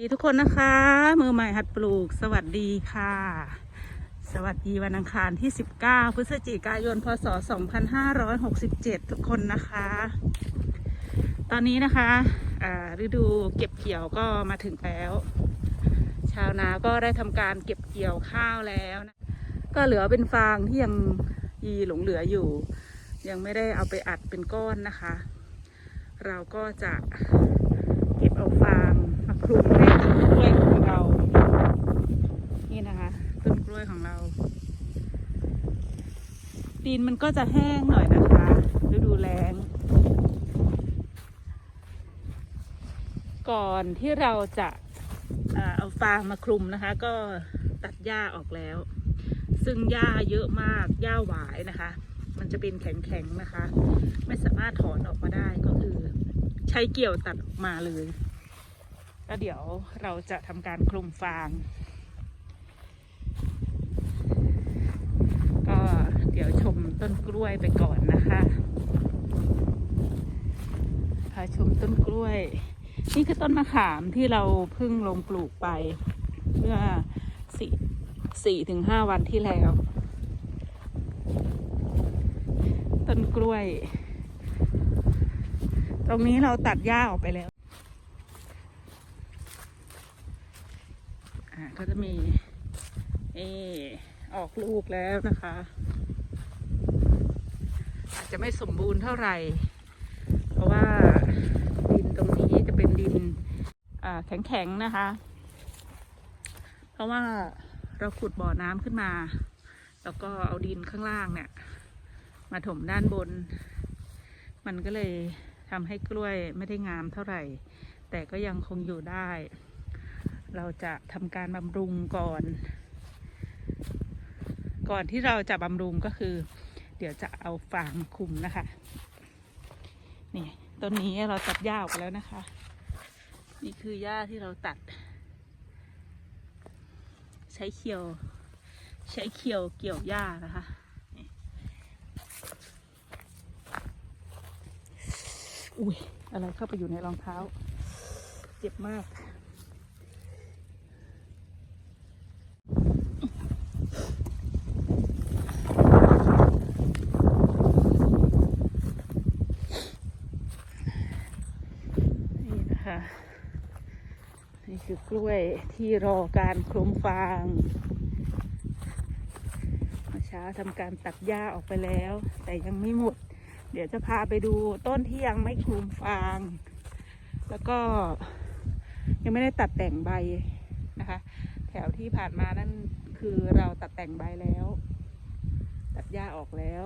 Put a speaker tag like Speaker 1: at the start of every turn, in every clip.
Speaker 1: ดีทุกคนนะคะ มือใหม่หัดปลูกสวัสดีค่ะ สวัสดีวันอังคารที่ 19 พฤศจิกายนพศ 2567 ทุกคนนะคะ ตอนนี้นะคะฤดูเก็บเกี่ยวก็มาถึงแล้ว ชาวนาก็ได้ทำการเก็บเกี่ยวข้าวแล้วนะก็เหลือเป็นฟางที่ยังยีหลงเหลืออยู่ ยังไม่ได้เอาไปอัดเป็นก้อนนะคะ เราก็จะเก็บเอาฟางมาคลุมให้ กล้วยของเรา นี่นะคะ ต้นกล้วยของเรา ดินมันก็จะแห้งหน่อยนะคะฤดูแล้ง ก่อนที่เราจะเอาฟางมาคลุมนะคะ ก็ตัดหญ้าออกแล้ว ซึ่งหญ้าเยอะมากหญ้าหวายนะคะ มันจะเป็นแข็งๆนะคะ ไม่สามารถถอนออกมาได้ก็คือ ใช้เกี่ยวตัดออกมาเลย แล้วเดี๋ยวเราจะทำการคลุมฟาง ก็เดี๋ยวชมต้นกล้วยไปก่อนนะคะพาชมต้นกล้วย นี่คือต้นมะขามที่เราเพิ่งลงปลูกไปเมื่อสี่สี่ถึงห้าวันที่แล้ว ต้นกล้วย ตรงนี้เราตัดหญ้าออกไปแล้ว อ่าก็จะมีเออออกลูกแล้วนะคะ อาจจะไม่สมบูรณ์เท่าไหร่ เพราะว่าดินตรงนี้จะเป็นดินอ่าแข็งๆนะคะ เพราะว่าเราขุดบ่อน้ำขึ้นมา แล้วก็เอาดินข้างล่างเนี่ย มาถมด้านบน มันก็เลยทำให้กล้วยไม่ได้งามเท่าไหร่ แต่ก็ยังคงอยู่ได้ เราจะทำการบำรุงก่อน ก่อนที่เราจะบำรุงก็คือ เดี๋ยวจะเอาฟางคุมนะคะ นี่ต้นนี้เราตัดหญ้าออกไปแล้วนะคะ นี่คือหญ้าที่เราตัด ใช้เคียว ใช้เคียวเกี่ยวหญ้านะคะอุ้ยอะไรเข้าไปอยู่ในรองเท้า เจ็บมาก นี่นะคะ นี่คือก ล้วยที่รอการคลุมฟางเมื่อเช้าทำการตัดหญ้าออกไปแล้ว แต่ยังไม่หมด เดี๋ยวจะพาไปดูต้นที่ยังไม่คลุมฟาง แล้วก็ยังไม่ได้ตัดแต่งใบนะคะ แถวที่ผ่านมานั่นคือเราตัดแต่งใบแล้ว ตัดหญ้าออกแล้ว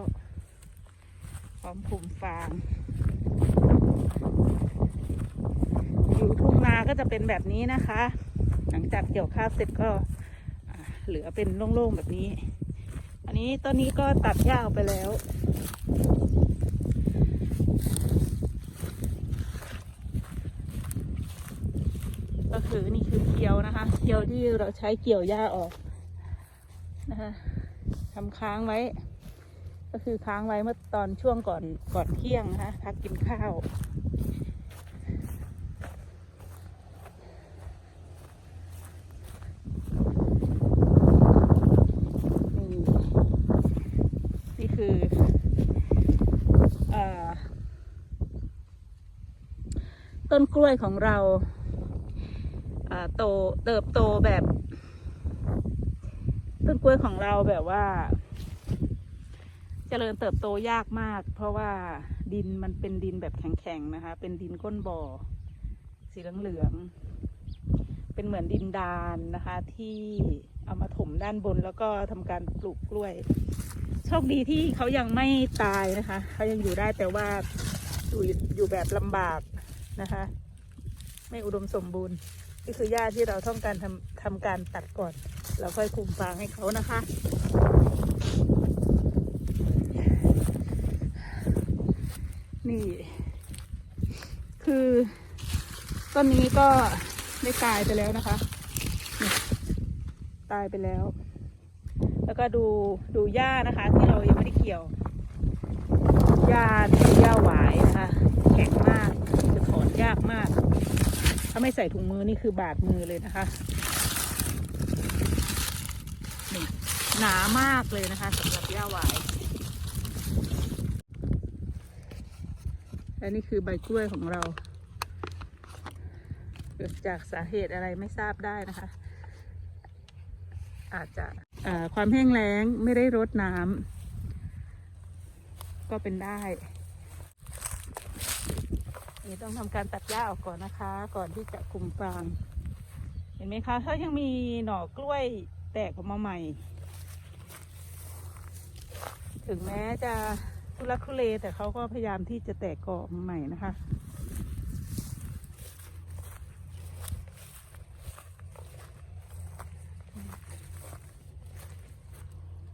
Speaker 1: พร้อมคลุมฟางอยู่ทุ่ง ก็จะเป็นแบบนี้นะคะ หลังจากเกี่ยวข้าวเสร็จก็เหลือเป็นโล่งๆแบบนี้ อันนี้ต้นนี้ก็ตัดหญ้าออกไปแล้ว ก็คือนี่คือเคียวนะคะเคียวที่เราใช้เกี่ยวหญ้าออกนะคะทำค้างไว้ ก็คือค้างไว้เมื่อตอนช่วงก่อนก่อนเที่ยงนะคะพักกินข้าว นี่นี่คือเออ ต้นกล้วยของเราโตเติบโตแบบ ต้นกล้วยของเราแบบว่าเจริญเติบโตยากมาก เพราะว่าดินมันเป็นดินแบบแข็งๆนะคะ เป็นดินก้นบ่อ สีเหลืองๆเป็นเหมือนดินดานนะคะ ที่เอามาถมด้านบนแล้วก็ทำการปลูกกล้วยโชคดีที่เขายังไม่ตายนะคะ เขายังอยู่ได้แต่ว่าอยู่อยู่แบบลำบาก นะคะ ไม่อุดมสมบูรณ์นี่คือหญ้าที่เราต้องการทำทำการตัดก่อนแล้วค่อยคุมฟางให้เขานะคะ นี่ คือต้นนี้ก็ได้ตายไปแล้วนะคะ ตายไปแล้ว แล้วก็ดูดูหญ้านะคะ ที่เรายังไม่ได้เกี่ยวหญ้าที่หญ้าหวายนะคะ แข็งมาก ยากมาก ถ้าไม่ใส่ถุงมือนี่คือบาดมือเลยนะคะนี่หนามากเลยนะคะสำหรับหญ้าหวายและนี่คือใบกล้วยของเรา เกิดจากสาเหตุอะไรไม่ทราบได้นะคะ อาจจะความแห้งแล้งไม่ได้รดน้ำก็เป็นได้ นี่ต้องทำการตัดหญ้าออกก่อนนะคะ ก่อนที่จะคุมฟาง เห็นไหมคะถ้ายังมีหน่อกล้วยแตกออกมาใหม่ ถึงแม้จะทุลักทุเลแต่เขาก็พยายามที่จะแตกกอออกมาใหม่นะคะ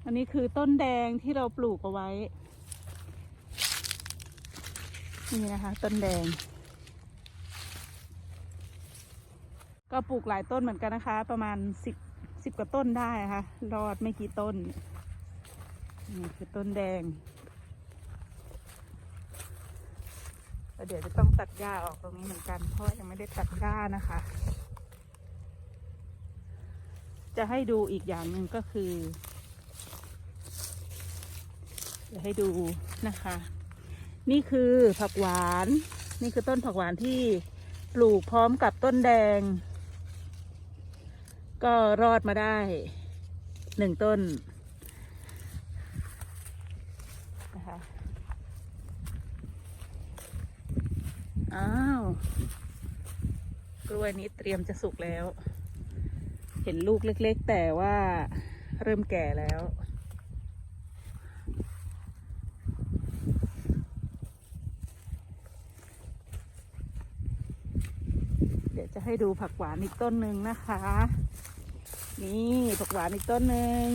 Speaker 1: อันนี้คือต้นแดงที่เราปลูกเอาไว้ นี่นะคะต้นแดง ก็ปลูกหลายต้นเหมือนกันนะคะ ประมาณสิบสิบกว่าต้นได้นะคะรอดไม่กี่ต้น นี่คือต้นแดงแล้วเดี๋ยวจะต้องตัดหญ้าออกตรงนี้เหมือนกัน เพราะยังไม่ได้ตัดหญ้านะคะ จะให้ดูอีกอย่างหนึ่งก็คือ จะให้ดูนะคะ นี่คือผักหวาน นี่คือต้นผักหวานที่ปลูกพร้อมกับต้นแดง ก็รอดมาได้หนึ่งต้นนะคะอ้าวกล้วยนี้เตรียมจะสุกแล้ว เห็นลูกเล็ก ๆ แต่ว่าเริ่มแก่แล้ว เดี๋ยวจะ ให้ดูผักหวานอีกต้นหนึ่งนะคะ นี่ผักหวานอีกต้นหนึ่ง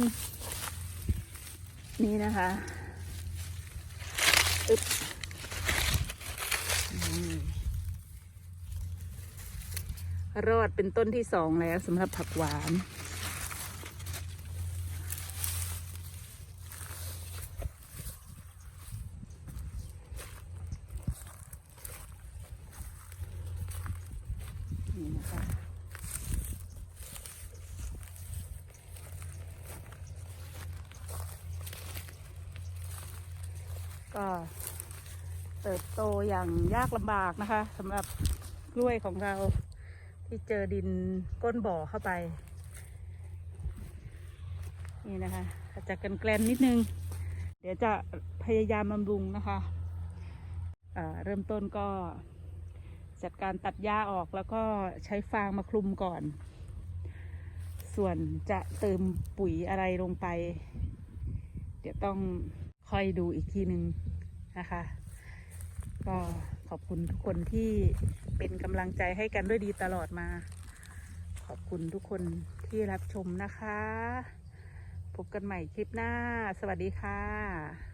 Speaker 1: นี่นะคะอึบรอดเป็นต้นที่สองแล้วสำหรับผักหวานนะคะ ก็เติบโตอย่างยากลำบากนะคะสำหรับกล้วยของเราที่เจอดินก้นบ่อเข้าไป นี่นะคะอาจจะกันแกลนนิดนึง เดี๋ยวจะพยายามบำรุงนะคะเริ่มต้นก็จัดการตัดหญ้าออกแล้วก็ใช้ฟางมาคลุมก่อน ส่วนจะเติมปุ๋ยอะไรลงไป เดี๋ยวต้อง ค่อยดูอีกทีหนึ่งนะคะ ก็ขอบคุณทุกคนที่เป็นกำลังใจให้กันด้วยดีตลอดมา ขอบคุณทุกคนที่รับชมนะคะ พบกันใหม่คลิปหน้า สวัสดีค่ะ